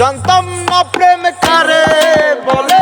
জানতাম না প্রেম কারে বলে।